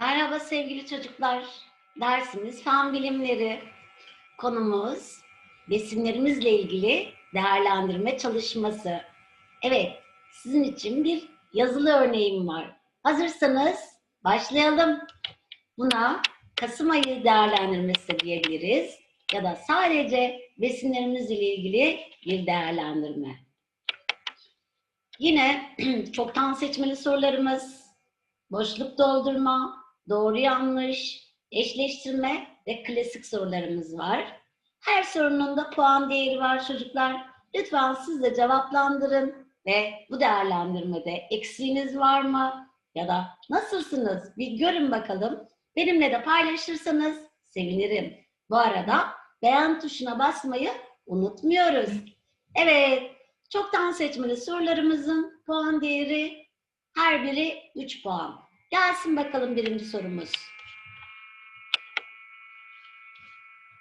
Merhaba sevgili çocuklar. Dersimiz fen bilimleri. Konumuz besinlerimizle ilgili değerlendirme çalışması. Evet, sizin için bir yazılı örneğim var. Hazırsanız başlayalım. Buna Kasım ayı değerlendirmesi diyebiliriz ya da sadece besinlerimizle ilgili bir değerlendirme. Yine çoktan seçmeli sorularımız, boşluk doldurma, doğru yanlış, eşleştirme ve klasik sorularımız var. Her sorunun da puan değeri var çocuklar. Lütfen siz de cevaplandırın ve bu değerlendirmede eksiğiniz var mı? Ya da nasılsınız? Bir görün bakalım. Benimle de paylaşırsanız sevinirim. Bu arada beğen tuşuna basmayı unutmuyoruz. Evet, çoktan seçmeli sorularımızın puan değeri her biri 3 puan. Gelsin bakalım birinci sorumuz.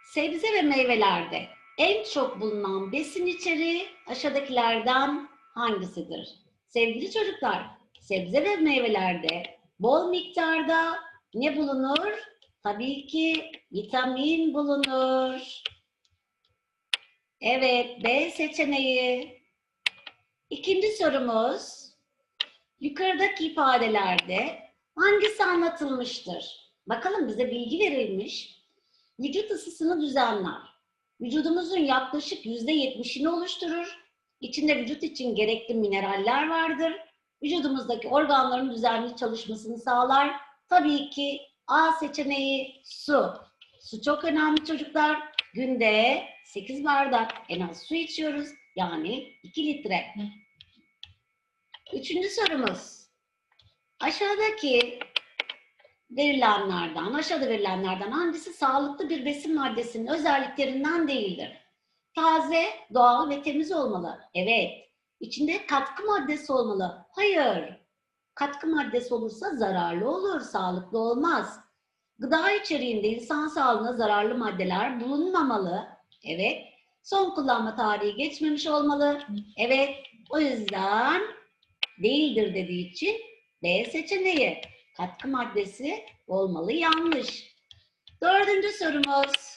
Sebze ve meyvelerde en çok bulunan besin içeriği aşağıdakilerden hangisidir? Sevgili çocuklar, sebze ve meyvelerde bol miktarda ne bulunur? Tabii ki vitamin bulunur. Evet, B seçeneği. İkinci sorumuz. Yukarıdaki ifadelerde hangisi anlatılmıştır? Bakalım bize bilgi verilmiş. Vücut ısısını düzenler. Vücudumuzun yaklaşık yüzde yetmişini oluşturur. İçinde vücut için gerekli mineraller vardır. Vücudumuzdaki organların düzenli çalışmasını sağlar. Tabii ki A seçeneği su. Su çok önemli çocuklar. Günde 8 bardak en az su içiyoruz. Yani 2 litre. Üçüncü sorumuz. Aşağıdaki verilenlerden, aşağıda verilenlerden hangisi sağlıklı bir besin maddesinin özelliklerinden değildir? Taze, doğal ve temiz olmalı. Evet. İçinde katkı maddesi olmalı. Hayır. Katkı maddesi olursa zararlı olur, sağlıklı olmaz. Gıda içeriğinde insan sağlığına zararlı maddeler bulunmamalı. Evet. Son kullanma tarihi geçmemiş olmalı. Evet. O yüzden değildir dediği için B seçeneği. Katkı maddesi olmalı yanlış. Dördüncü sorumuz.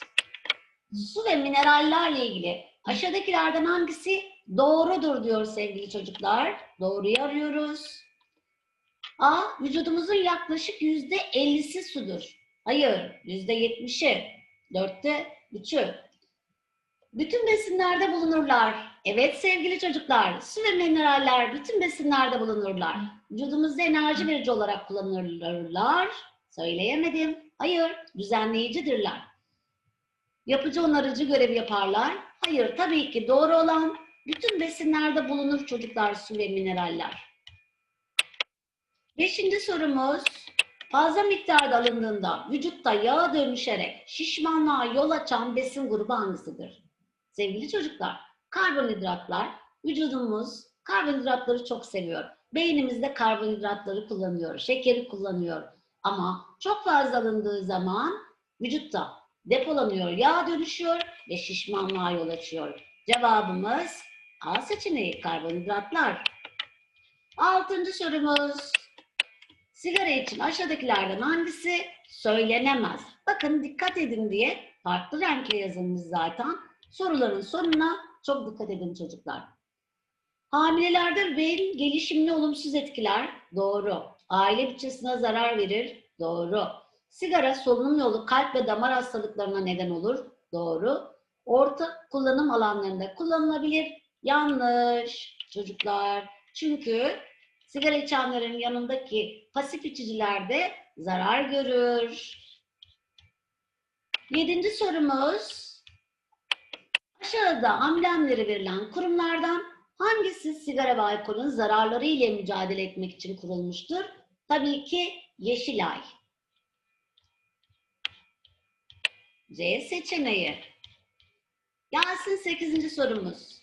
Su ve minerallerle ilgili aşağıdakilerden hangisi doğrudur diyor sevgili çocuklar. Doğruyu arıyoruz. A. Vücudumuzun yaklaşık yüzde ellisi sudur. Hayır. Yüzde yetmişi. Dörtte üçü. Bütün besinlerde bulunurlar. Evet sevgili çocuklar, su ve mineraller bütün besinlerde bulunurlar. Vücudumuzda enerji verici olarak kullanılırlar. Söyleyemedim. Hayır, düzenleyicidirler. Yapıcı onarıcı görev yaparlar. Hayır, tabii ki doğru olan bütün besinlerde bulunur çocuklar su ve mineraller. Beşinci sorumuz. Fazla miktarda alındığında vücutta yağa dönüşerek şişmanlığa yol açan besin grubu hangisidir? Sevgili çocuklar, karbonhidratlar, vücudumuz karbonhidratları çok seviyor. Beynimizde karbonhidratları kullanıyor, şekeri kullanıyor. Ama çok fazla alındığı zaman vücutta depolanıyor, yağ dönüşüyor ve şişmanlığa yol açıyor. Cevabımız A seçeneği karbonhidratlar. Altıncı sorumuz. Sigara için aşağıdakilerden hangisi söylenemez? Bakın dikkat edin diye farklı renkle yazılmış zaten. Soruların sonuna çok dikkat edin çocuklar. Hamilelerde beyin gelişimini olumsuz etkiler. Doğru. Aile bütçesine zarar verir. Doğru. Sigara solunum yolu kalp ve damar hastalıklarına neden olur. Doğru. Orta kullanım alanlarında kullanılabilir. Yanlış çocuklar. Çünkü sigara içenlerin yanındaki pasif içiciler de zarar görür. Yedinci sorumuz. Aşağıda amblemleri verilen kurumlardan hangisi sigara ve alkolün zararları ile mücadele etmek için kurulmuştur? Tabii ki Yeşilay. C seçeneği. Gelsin 8. sorumuz.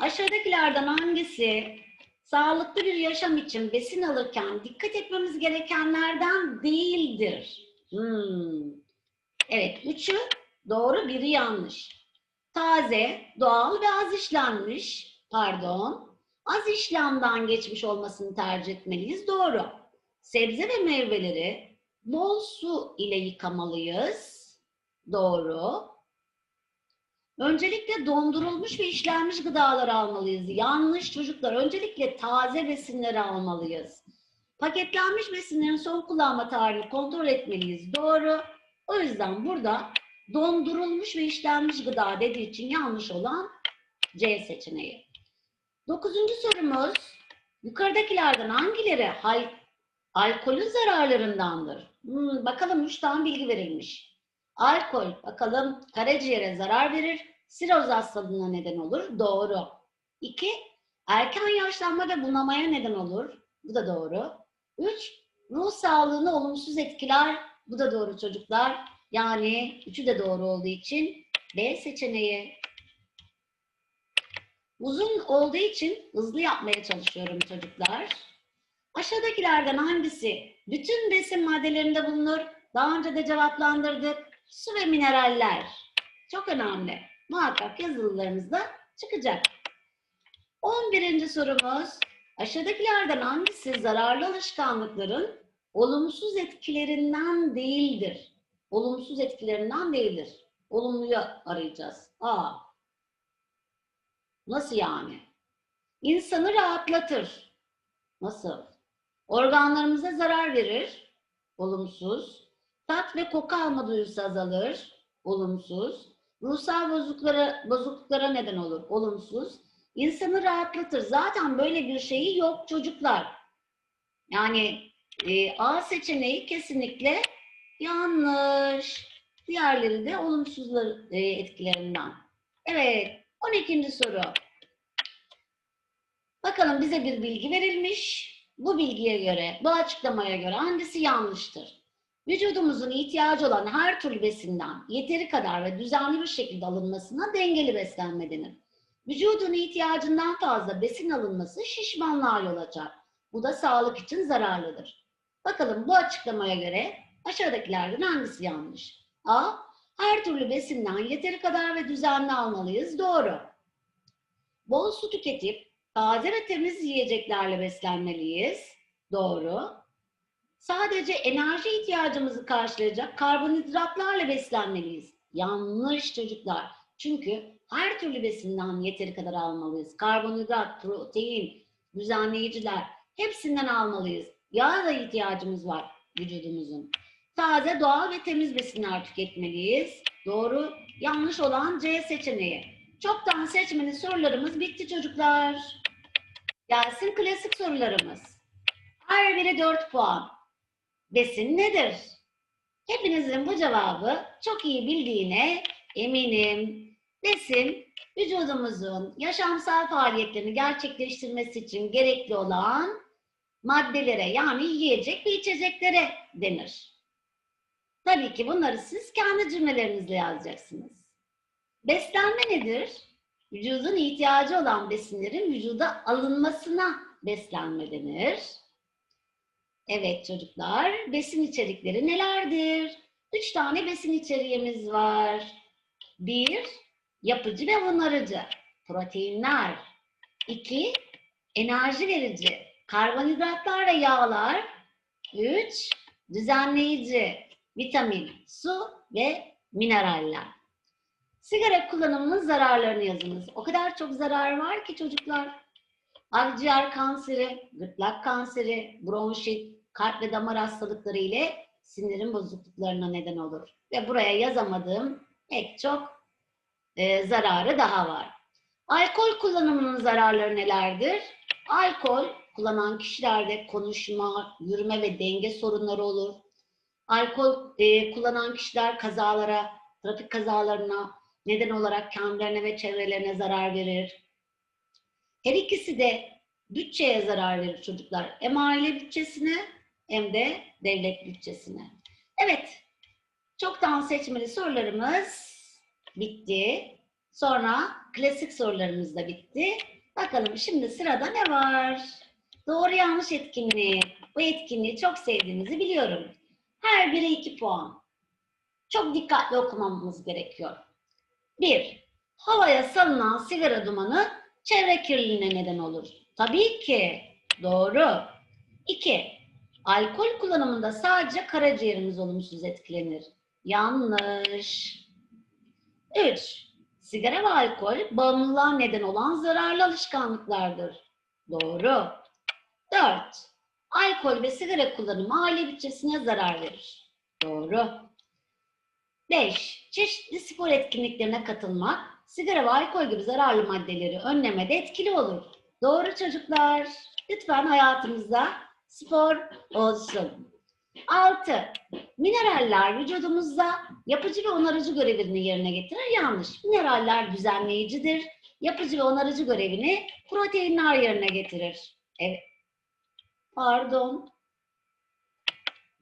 Aşağıdakilerden hangisi sağlıklı bir yaşam için besin alırken dikkat etmemiz gerekenlerden değildir? Hmm. Evet, üçü doğru, biri yanlış. Taze, doğal ve az işlenmiş, pardon, az işlemden geçmiş olmasını tercih etmeliyiz. Doğru. Sebze ve meyveleri Bol su ile yıkamalıyız. Doğru. Öncelikle dondurulmuş ve işlenmiş gıdaları almalıyız. Yanlış çocuklar. Öncelikle taze besinleri almalıyız. Paketlenmiş besinlerin son kullanma tarihini kontrol etmeliyiz. Doğru. O yüzden burada dondurulmuş ve işlenmiş gıda dediği için yanlış olan C seçeneği. Dokuzuncu sorumuz. Yukarıdakilerden hangileri hal, alkolün zararlarındandır? Hmm, bakalım üç tane bilgi verilmiş. Alkol, bakalım karaciğere zarar verir, siroz hastalığına neden olur. Doğru. İki, erken yaşlanma ve bunamaya neden olur. Bu da doğru. Üç, ruh sağlığını olumsuz etkiler. Bu da doğru çocuklar. Yani üçü de doğru olduğu için B seçeneği. Uzun olduğu için hızlı yapmaya çalışıyorum çocuklar. Aşağıdakilerden hangisi bütün besin maddelerinde bulunur? Daha önce de cevaplandırdık. Su ve mineraller. Çok önemli. Muhakkak yazılılarınızda çıkacak. 11. sorumuz. Aşağıdakilerden hangisi zararlı alışkanlıkların olumsuz etkilerinden değildir? Olumsuz etkilerinden değildir. Olumluyu arayacağız. A. Nasıl yani? İnsanı rahatlatır. Nasıl? Organlarımıza zarar verir. Olumsuz. Tat ve koku alma duyusu azalır. Olumsuz. Ruhsal bozukluklara, bozukluklara neden olur. Olumsuz. İnsanı rahatlatır. Zaten böyle bir şeyi yok çocuklar. Yani e, A seçeneği kesinlikle yanlış. Diğerleri de olumsuzlar e, etkilerinden. Evet. 12. soru. Bakalım bize bir bilgi verilmiş. Bu bilgiye göre, bu açıklamaya göre hangisi yanlıştır? Vücudumuzun ihtiyacı olan her türlü besinden yeteri kadar ve düzenli bir şekilde alınmasına dengeli beslenme denir. Vücudun ihtiyacından fazla besin alınması şişmanlığa yol açar. Bu da sağlık için zararlıdır. Bakalım bu açıklamaya göre aşağıdakilerden hangisi yanlış? A. Her türlü besinden yeteri kadar ve düzenli almalıyız. Doğru. Bol su tüketip taze ve temiz yiyeceklerle beslenmeliyiz. Doğru. Sadece enerji ihtiyacımızı karşılayacak karbonhidratlarla beslenmeliyiz. Yanlış çocuklar. Çünkü her türlü besinden yeteri kadar almalıyız. Karbonhidrat, protein, düzenleyiciler hepsinden almalıyız. Yağa da ihtiyacımız var vücudumuzun. Taze, doğal ve temiz besinler tüketmeliyiz. Doğru, yanlış olan C seçeneği. Çoktan seçmeli sorularımız bitti çocuklar. Gelsin klasik sorularımız. Her biri 4 puan. Besin nedir? Hepinizin bu cevabı çok iyi bildiğine eminim. Besin, vücudumuzun yaşamsal faaliyetlerini gerçekleştirmesi için gerekli olan maddelere yani yiyecek ve içeceklere denir. Tabii ki bunları siz kendi cümlelerinizle yazacaksınız. Beslenme nedir? Vücudun ihtiyacı olan besinlerin vücuda alınmasına beslenme denir. Evet çocuklar, besin içerikleri nelerdir? Üç tane besin içeriğimiz var. Bir, yapıcı ve onarıcı, proteinler. İki, enerji verici, karbonhidratlar ve yağlar. Üç, düzenleyici, vitamin, su ve mineraller. Sigara kullanımının zararlarını yazınız. O kadar çok zarar var ki çocuklar. Akciğer kanseri, gırtlak kanseri, bronşit, kalp ve damar hastalıkları ile sinirin bozukluklarına neden olur. Ve buraya yazamadığım pek çok e, zararı daha var. Alkol kullanımının zararları nelerdir? Alkol kullanan kişilerde konuşma, yürüme ve denge sorunları olur. Alkol e, kullanan kişiler kazalara, trafik kazalarına neden olarak kendilerine ve çevrelerine zarar verir. Her ikisi de bütçeye zarar verir çocuklar. Hem aile bütçesine hem de devlet bütçesine. Evet, çoktan seçmeli sorularımız bitti. Sonra klasik sorularımız da bitti. Bakalım şimdi sırada ne var? Doğru yanlış etkinliği. Bu etkinliği çok sevdiğinizi biliyorum. Her biri iki puan. Çok dikkatli okumamız gerekiyor. Bir, havaya salınan sigara dumanı çevre kirliliğine neden olur. Tabii ki. Doğru. İki, Alkol kullanımında sadece karaciğerimiz olumsuz etkilenir. Yanlış. 3. Sigara ve alkol bağımlılığa neden olan zararlı alışkanlıklardır. Doğru. 4. Alkol ve sigara kullanımı aile bütçesine zarar verir. Doğru. 5. Çeşitli spor etkinliklerine katılmak, sigara ve alkol gibi zararlı maddeleri önlemede etkili olur. Doğru çocuklar. Lütfen hayatımızda spor olsun. 6. Mineraller vücudumuzda yapıcı ve onarıcı görevini yerine getirir. Yanlış. Mineraller düzenleyicidir. Yapıcı ve onarıcı görevini proteinler yerine getirir. Evet. Pardon.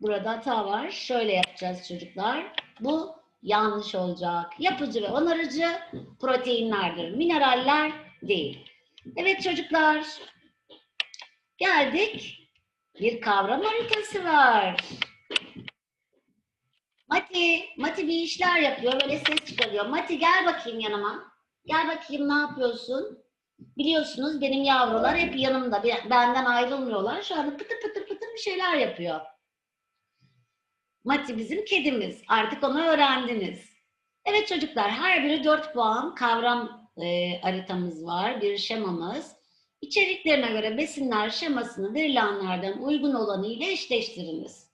Burada hata var. Şöyle yapacağız çocuklar. Bu yanlış olacak. Yapıcı ve onarıcı proteinlerdir. Mineraller değil. Evet çocuklar. Geldik. Bir kavram haritası var. Mati, Mati bir işler yapıyor. Böyle ses çıkarıyor. Mati gel bakayım yanıma. Gel bakayım ne yapıyorsun? Biliyorsunuz benim yavrular hep yanımda. Benden ayrılmıyorlar. Şu anda pıtır pıtır pıtır bir şeyler yapıyor. Mati bizim kedimiz. Artık onu öğrendiniz. Evet çocuklar her biri 4 puan kavram e, haritamız var. Bir şemamız. İçeriklerine göre besinler şemasını verilenlerden uygun olanı ile eşleştiriniz.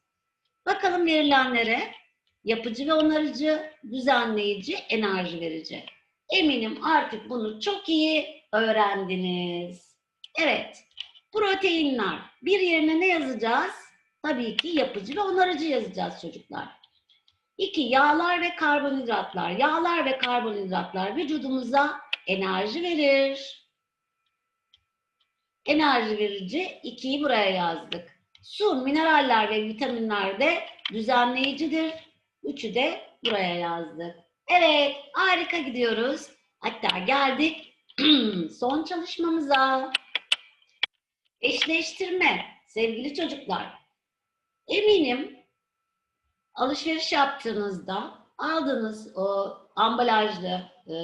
Bakalım verilenlere yapıcı ve onarıcı, düzenleyici, enerji verici. Eminim artık bunu çok iyi öğrendiniz. Evet, proteinler. Bir yerine ne yazacağız? Tabii ki yapıcı ve onarıcı yazacağız çocuklar. İki, yağlar ve karbonhidratlar. Yağlar ve karbonhidratlar vücudumuza enerji verir. Enerji verici 2'yi buraya yazdık. Su, mineraller ve vitaminler de düzenleyicidir. Üçü de buraya yazdık. Evet, harika gidiyoruz. Hatta geldik son çalışmamıza. Eşleştirme. Sevgili çocuklar, eminim alışveriş yaptığınızda aldığınız o ambalajlı e,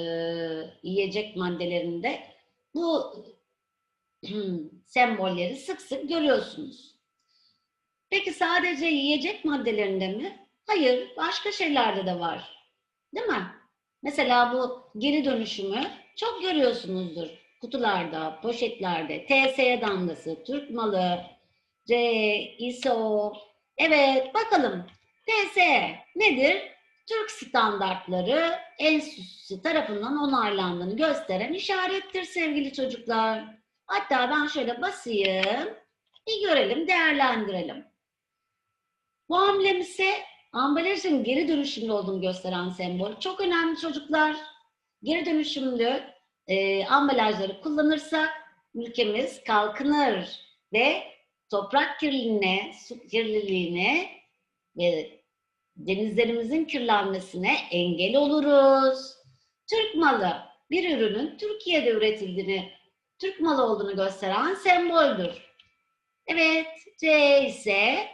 yiyecek maddelerinde bu sembolleri sık sık görüyorsunuz. Peki sadece yiyecek maddelerinde mi? Hayır, başka şeylerde de var. Değil mi? Mesela bu geri dönüşümü çok görüyorsunuzdur. Kutularda, poşetlerde, TSE damgası, Türk malı, C, ISO. Evet, bakalım. TSE nedir? Türk standartları enstitüsü tarafından onaylandığını gösteren işarettir sevgili çocuklar. Hatta ben şöyle basayım. Bir görelim, değerlendirelim. Bu amblem ise ambalajın geri dönüşümlü olduğunu gösteren sembol. Çok önemli çocuklar. Geri dönüşümlü e, ambalajları kullanırsak ülkemiz kalkınır ve toprak kirliliğine, su kirliliğine ve denizlerimizin kirlenmesine engel oluruz. Türk malı bir ürünün Türkiye'de üretildiğini, Türk malı olduğunu gösteren semboldür. Evet, C ise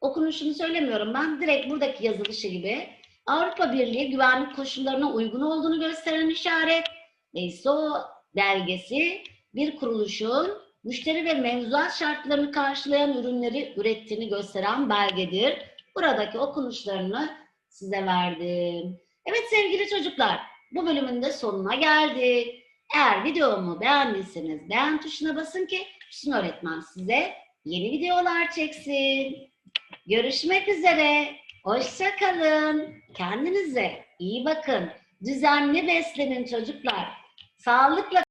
okunuşunu söylemiyorum ben. Direkt buradaki yazılışı gibi. Avrupa Birliği güvenlik koşullarına uygun olduğunu gösteren işaret ve ISO belgesi bir kuruluşun müşteri ve mevzuat şartlarını karşılayan ürünleri ürettiğini gösteren belgedir. Buradaki okunuşlarını size verdim. Evet sevgili çocuklar, bu bölümün de sonuna geldik. Eğer videomu beğendiyseniz beğen tuşuna basın ki Füsun öğretmen size yeni videolar çeksin. Görüşmek üzere. Hoşça kalın. Kendinize iyi bakın. Düzenli beslenin çocuklar. Sağlıkla